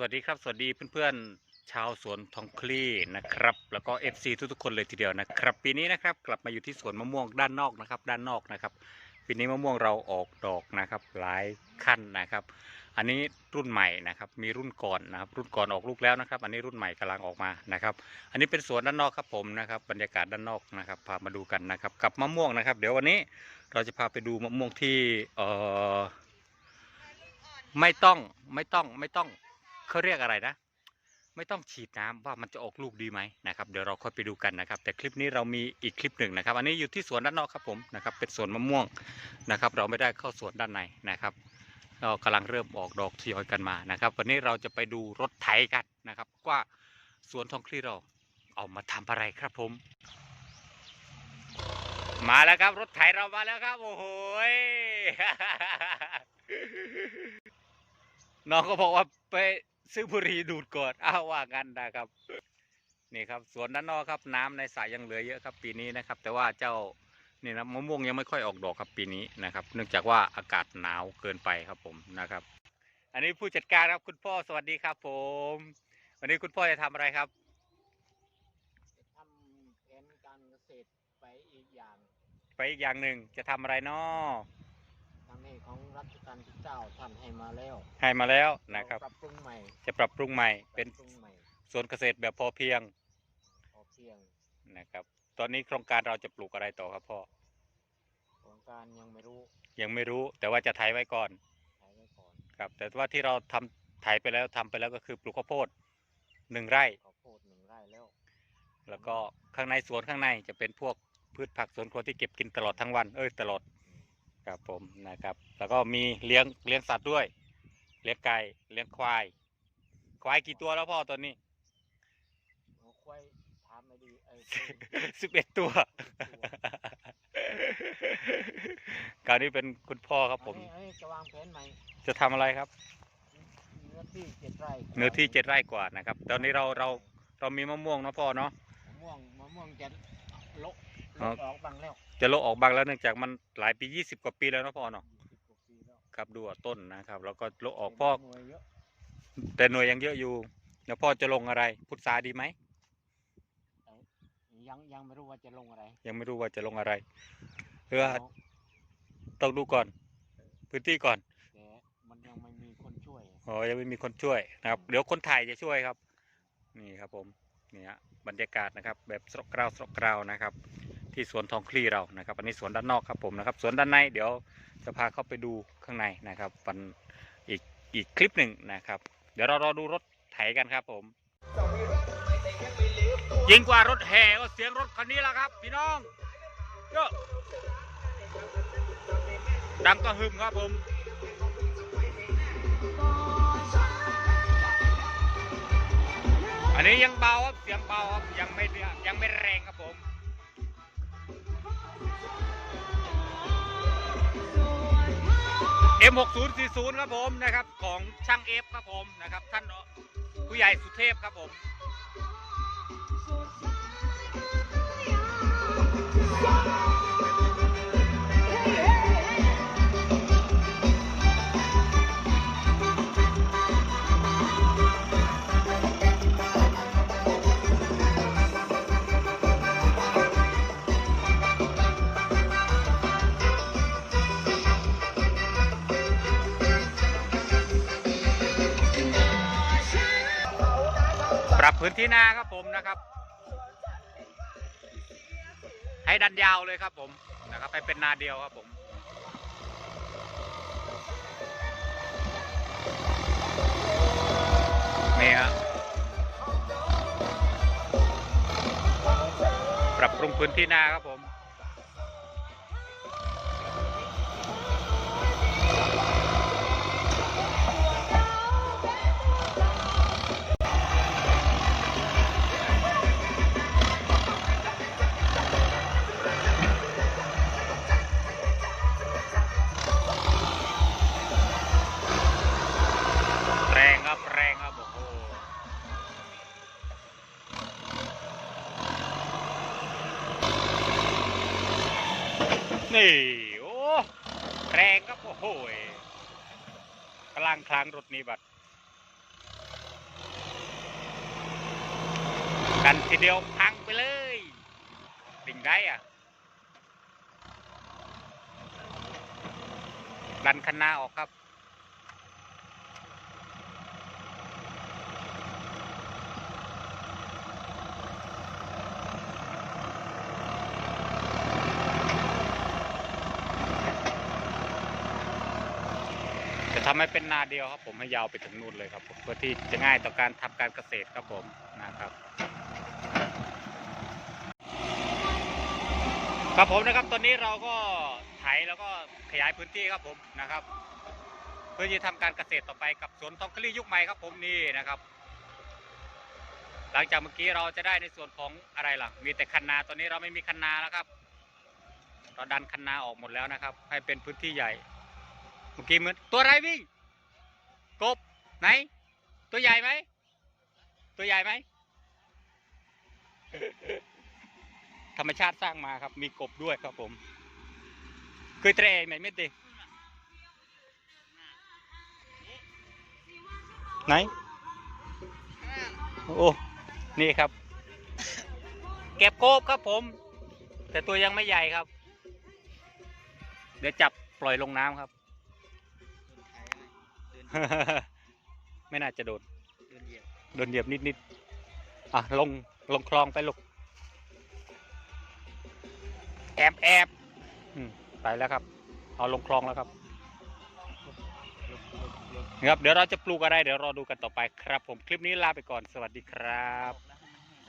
สวัสดีครับ สวัสดีเพื่อนๆ ชาวสวนทองคลี่นะครับ แล้วก็ FC ทุกๆคนเลยทีเดียวนะครับ ปีนี้นะครับกลับมาอยู่ที่สวนมะม่วงด้านนอกนะครับ ด้านนอกนะครับ ปีนี้มะม่วงเราออกดอกนะครับ หลายขั้นนะครับ อันนี้รุ่นใหม่นะครับ มีรุ่นก่อนนะครับ รุ่นก่อนออกลูกแล้วนะครับ อันนี้รุ่นใหม่กำลังออกมานะครับ อันนี้เป็นสวนด้านนอกครับผมนะครับ บรรยากาศด้านนอกนะครับ พามาดูกันนะครับ กับมะม่วงนะครับ เดี๋ยววันนี้เราจะพาไปดูมะม่วงที่เอ่อไม่ต้องไม่ต้องไม่ต้อง เขาเรียกอะไรนะ ไม่ต้องฉีดน้ำว่ามันจะออกลูกดีไหมนะครับเดี๋ยวเราค่อยไปดูกันนะครับ แต่คลิปนี้เรามีอีกคลิปหนึ่งนะครับ อันนี้อยู่ที่สวนด้านนอกครับผมนะครับ เป็นสวนมะม่วงนะครับ เราไม่ได้เข้าสวนด้านในนะครับเรากำลังเริ่มออกดอกทยอยกันมานะครับ วันนี้เราจะไปดูรถไถกันนะครับ ว่าสวนทองคลีเราเอามาทำอะไรครับผม มาแล้วครับรถไถเรามาแล้วครับ โอ้โหน้องก็บอกว่าไป ซื้อบุหรี่ดูดก่อนอ้าวว่างั้นนะครับ นี่ครับสวนด้านนอกครับ น้ำในสายยังเหลือเยอะครับ ปีนี้นะครับ แต่ว่าเจ้านี่นะมะม่วงยังไม่ค่อยออกดอกครับปีนี้นะครับ เนื่องจากว่าอากาศหนาวเกินไปครับผมนะครับ อันนี้ผู้จัดการครับคุณพ่อสวัสดีครับ ผม วันนี้คุณพ่อจะทำอะไรครับจะทำแผนการเกษตรไปอีกอย่าง ไปอีกอย่างหนึ่งจะทำอะไรนาะทาง นี้ของรัชกาลที่เก้าท่านให้มาแล้วให้มาแล้วนะครับเาปรับปรุงใหม่จะปรับปรุงใหม่เป็นปรับปรุงใหม่สวนเกษตรแบบพอเพียงพอเพียงนะครับ ตอนนี้โครงการเราจะปลูกอะไรต่อครับพ่อโครงการยังไม่รู้ยังไม่รู้แต่ว่าจะไถไว้ก่อนใช้ไว้ก่อนครับ แต่ว่าที่เราทำไถไปแล้วทำไปแล้วก็คือปลูกข้าวโพดหนึ่งไร่ ข้าวโพดหนึ่งไร่แล้วแล้วก็ข้างในสวนข้างในจะเป็นพวกพืชผักสวนครัวที่เก็บกินตลอดทั้งวันเอ้ยตลอด ครับผมนะครับ แล้วก็มีเลี้ยงเลี้ยงสัตว์ด้วย เลี้ยงไก่เลี้ยงควาย ควายกี่ตัวแล้วพ่อตอนนี้เอาควายถามไม่ดีไอ้สิบเอ็ดตัวคราวนี้เป็นคุณพ่อครับผมอันนี้อันนี้จะวางแผนใหม่จะทำอะไรครับ เนื้อที่เจ็ดไร่เนื้อที่เจ็ดไร่กว่านะครับ ตอนนี้เราเราเรามีมะม่วงเนาะพ่อเนาะมะม่วงมะม่วงจะโละ อ๋อโละออกบ้างแล้วจะโละออกบางแล้วเนื่องจากมันหลายปียี่สิบกว่าปีแล้วเนาะพ่อเนาะยี่สิบกว่าปีแล้วครับดูอะต้นนะครับ แล้วก็โละออกพ่อหน่วยเยอะแต่หน่วยยังเยอะอยู่เดี๋ยวพ่อจะลงอะไร พุทราดีไหมยังยังไม่รู้ว่าจะลงอะไรยังไม่รู้ว่าจะลงอะไรเพื่อเอาต้องดูก่อน พื้นที่ก่อนแต่มันยังไม่มีคนช่วยอ๋อยังไม่มีคนช่วยนะครับเดี๋ยวคนถ่ายจะช่วยครับ นี่ครับผมนี่ฮะบรรยากาศนะครับ แบบสรกกราวสรกกราวนะครับ ที่สวนทองคลีเรานะครับ อันนี้สวนด้านนอกครับผมนะครับ สวนด้านในเดี๋ยวจะพาเข้าไปดูข้างในนะครับวันอีกอีกคลิปหนึ่งนะครับ เดี๋ยวเรารอดูรถไถกันครับผมยิ่งกว่ารถแห่ก็เสียงรถคันนี้แหละครับ พี่น้องเยอะดังก็หึมครับผมอันนี้ยังเบาครับเสียงเบาครับยังไม่ยังไม่แรงครับผม M6040 ครับผมนะครับของช่างเอฟครับผมนะครับท่านผู้ใหญ่สุเทพครับผม ปรับพื้นที่นาครับผมนะครับ ให้ดันยาวเลยครับผมนะครับให้เป็นนาเดียวครับผมนี่ฮะปรับปรุงพื้นที่นาครับผมี่โอ้แรงครับโอ้โหกำลังคลางรถนี้บัดกันทีเดียวพังไปเลยติ่งได้อะดันคันหน้าออกครับ จะทำให้เป็นนาเดียวครับผมให้ยาวไปถึงนู่นเลยครับผมเพื่อที่จะง่ายต่อการทำการเกษตรครับผมนะครับ ครับผมนะครับตอนนี้เราก็ไถแล้วก็ขยายพื้นที่ครับผมนะครับ เพื่อที่จะทำการเกษตรต่อไปกับสวนทองคลี่ยุคใหม่ครับผมนี่นะครับหลังจากเมื่อกี้เราจะได้ในส่วนของอะไรล่ะ มีแต่คันนาตอนนี้เราไม่มีคันนาแล้วครับ เราดันคันนาออกหมดแล้วนะครับ ให้เป็นพื้นที่ใหญ่ มื่อกี้เหมือนตัวอะไรวิ่งกบไหน ตัวใหญ่ไหม ตัวใหญ่ไหม ธรรมชาติสร้างมาครับ มีกบด้วยครับผมเคยเตะไหมไม่เตะไหน โอ้ นี่ครับ เก็บโกบครับผม แต่ตัวยังไม่ใหญ่ครับ เดี๋ยวจับปล่อยลงน้ำครับ ไม่น่าจะโดน โดนเหยียบโดนเหยียบนิดๆอะลงลงคลองไปลูกแอบแอบอืมไปแล้วครับ เอาลงคลองแล้วครับนะครับ เดี๋ยวเราจะปลูกอะไร เดี๋ยวรอดูกันต่อไปครับ ผมคลิปนี้ลาไปก่อนสวัสดีครับ